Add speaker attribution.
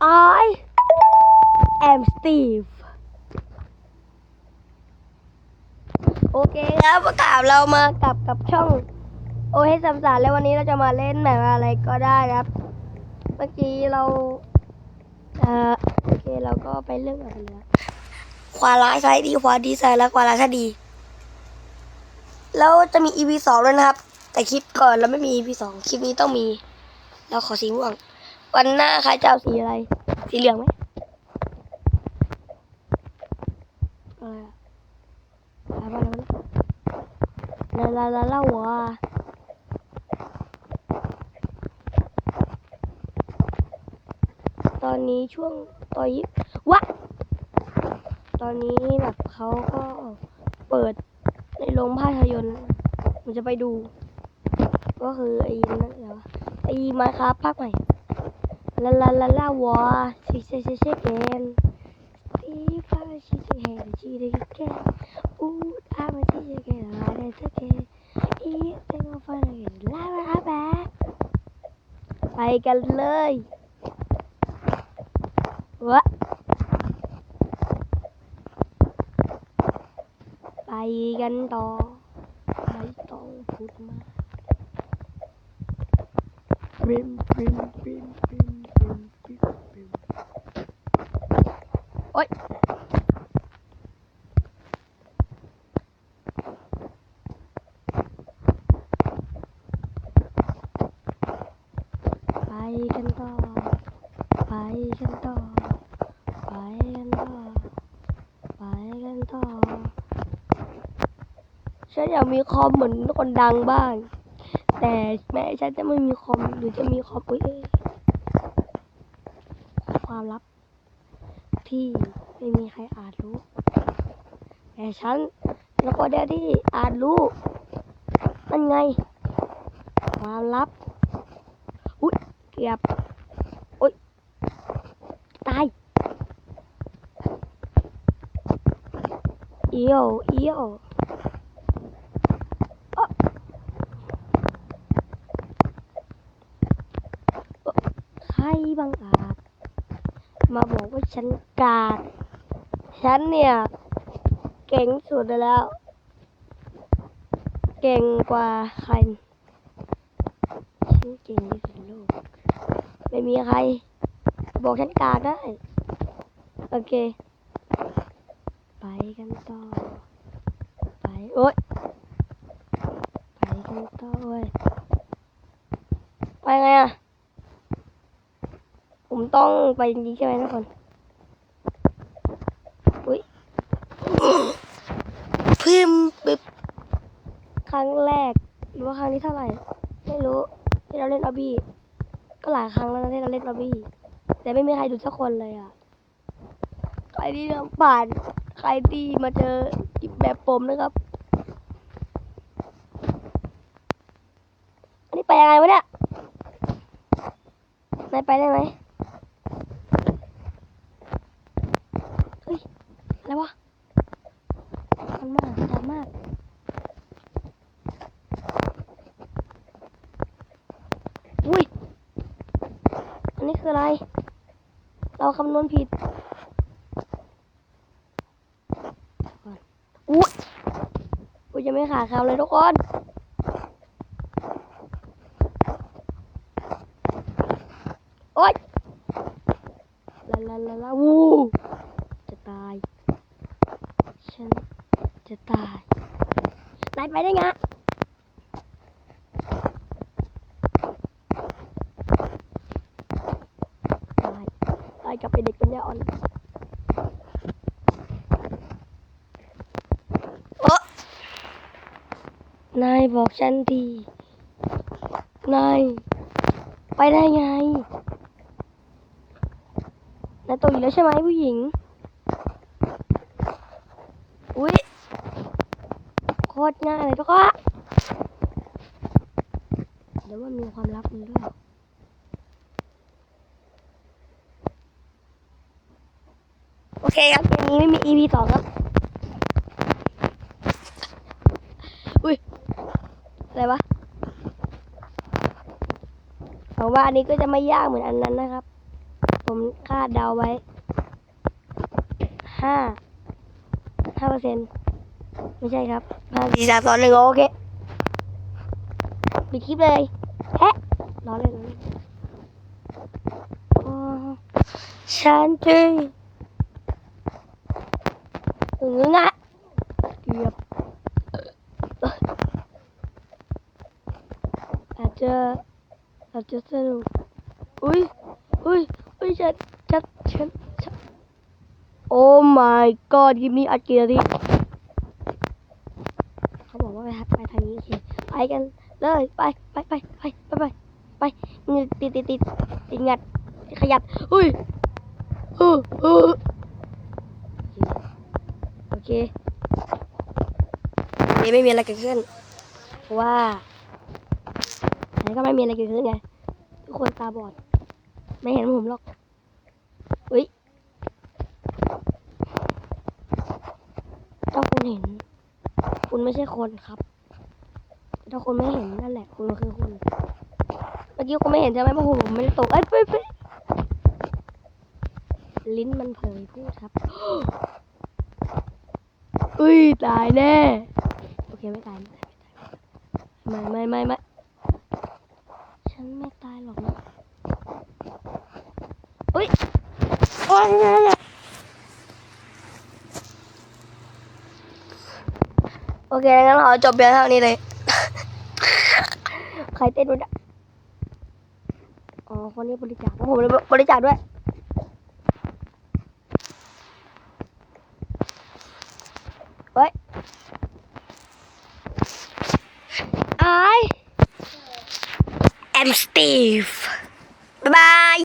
Speaker 1: I am Steve โอเคครับประกาศเรามากับกับช่องโอเฮสัมสารแล้ววันนี้เราจะมาเล่นแบบอะไรก็ได้ครับ เมื่อกี้เราเอ่อโอเคเราก็ไปเรื่องอะไรกันแล้วขวาร้ายซ้ายดีขวาดีซ้ายแล้วขวาร้ายซ้ายดี แล้วจะมี EP สองด้วยนะครับ แต่คลิปก่อนเราไม่มี EP สองคลิปนี้ต้องมี เราขอสีม่วง วันหน้าใครจะเอาสีอะไร สีเหลืองไหมอะไรอะอะไรบ้างนะลาลาลาลาวะตอนนี้ช่วงตอนนี้วะตอนนี้แบบเขาก็เปิดในโรงภาพยนตร์ผมจะไปดู ก็คือไอ้นั่นเหรอไอ้มาครับภาคใหม่ ลาลาลาลาวอชิเชเชเชเกนตีฟ้าชิเชเฮชิเดเกนอูดอามาชิเชเกนลาเดเซเกนอีเซงฟันเกนลาลาแบไปกันเลยวะไปกันต่อไม่ต้องพูดมาก Brim, brim, brim, brim, brim, อ๊ยไปกันต่อ ไปกันต่อ ไปกันต่อ ไปกันต่อ ฉันอยากมีคอมเหมือนคนดังบ้าง แต่แม่ฉันจะไม่มีคอมหรือจะมีคอมอุ้ยเอ้ยความลับ ที่ไม่มีใครอาจรู้ แต่ฉันแล้วก็แดดดี้อาจรู้นั่นไง ความลับ อุ้ยเกือบอุ้ยตาย เอียวเอียวอะใครบางอาจ มาบอกว่าฉันกาดฉันเนี่ย เก่งสุดแล้ว เก่งกว่าใคร ฉันเก่งที่สุดโลก ไม่มีใคร บอกฉันกาดได้ โอเค ไปกันต่อ ไป โอ๊ย ไปกันต่อเว้ย ไปไงอะ ต้องไปจริงๆใช่ไหมทุกคนอุ้ยพิมพ์ปึ๊บครั้งแรกหรือว่าครั้งที่เท่าไหร่ ไม่รู้ที่เราเล่นออบบี้ก็หลายครั้งแล้วนะที่เราเล่นออบบี้แต่ไม่มีใครดูสักคนเลยอะใครที่ผ่านใครที่มาเจอแบบผมนะครับอันนี้ไปยังไงวะเนี่ยนายไปได้ไหม เฮ้ย อะไรวะมันมากชันมากอุ้ย อันนี้คืออะไร เราคำนวณผิดอนอุ้ยอุ้ยยังไม่ขาดคำเลยทุกคนโอ๊ยลาลาลาลาวูจะตาย ฉันจะตาย นาย ไปได้ไงตายตายกับเป็นเด็กปัญญาอ่อนโอ๊ะนายบอกฉันดีนายไปได้ไงนายตกอยู่แล้วใช่ไหมผู้หญิง อุ้ย ตรง่ายเลยทุกคนเดี๋ยวมันมีความลับมันด้วยโอเคครับเกมนี้ไม่มี EP สองครับ อุ้ย อะไรวะหวังว่าอันนี้ก็จะไม่ยากเหมือนอันนั้นนะครับ ผมคาดเดาไว้ห้าห้าเปอร์เซ็นต์ ไม่ใช่ครับห้าสี่สามสองหนึ่งโอเคปิดคลิปเลยแฮะรอนเล่นอ๋อฉันจึงถึงงะเกือบอาจจะอาจจะสนุกอุ้ยอุ้ยอุ้ยฉันฉันฉันฉันโอ้ my god คลิปนี้อัดกี่นาทีเขาบอกว่าไปทางไปทางนี้โอเคไป กันเลยไปไปไปไปไปไปไปนี่ติดติดติดติดงัดขยับอุ้ยโอเคโอเคไม่มีอะไรเกิดขึ้นเพราะว่าไหนก็ไม่มีอะไรเกิดขึ้นไงทุกคนตาบอด ไม่เห็นผมหรอกอุ้ยถ้าคุณเห็น คุณไม่ใช่คนครับ ถ้าคุณไม่เห็นนั่นแหละคุณคือคุณเมื่อกี้คุณไม่เห็นใช่ไหมเพราะผมไม่ได้ตกเอ้ยไปไปลิ้นมันเผยพูดครับอุ้ยตายแน่โอเคไม่ตายไม่ตายไม่ตายไม่ไม่ไม่ไม่ฉันไม่ตายหรอกนะอุ้ยโอ้ยโอเคงั้นเราจบเพียงเท่านี้เลย ใครเต้นด้วยอ๋อคนนี้บริจาคผมเลยบริจาคด้วยเฮ้ย I am Steve บ๊ายบาย